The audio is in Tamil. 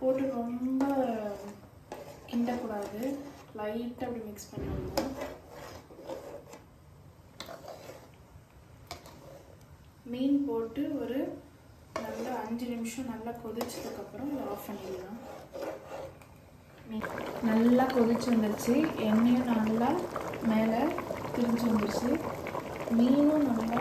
போட்டு ரொம்ப கிண்டக்கூடாது. லைட்டாக அப்படி மிக்ஸ் பண்ணி மீன் போட்டு ஒரு நல்லா அஞ்சு நிமிஷம் நல்லா கொதிச்சதுக்கப்புறம் ஆஃப் பண்ணிடலாம். நல்லா கொதிச்சு வந்துருச்சு. எண்ணெயும் நல்லா மேலே திரிஞ்சு வந்துருச்சு. மீனும் நல்லா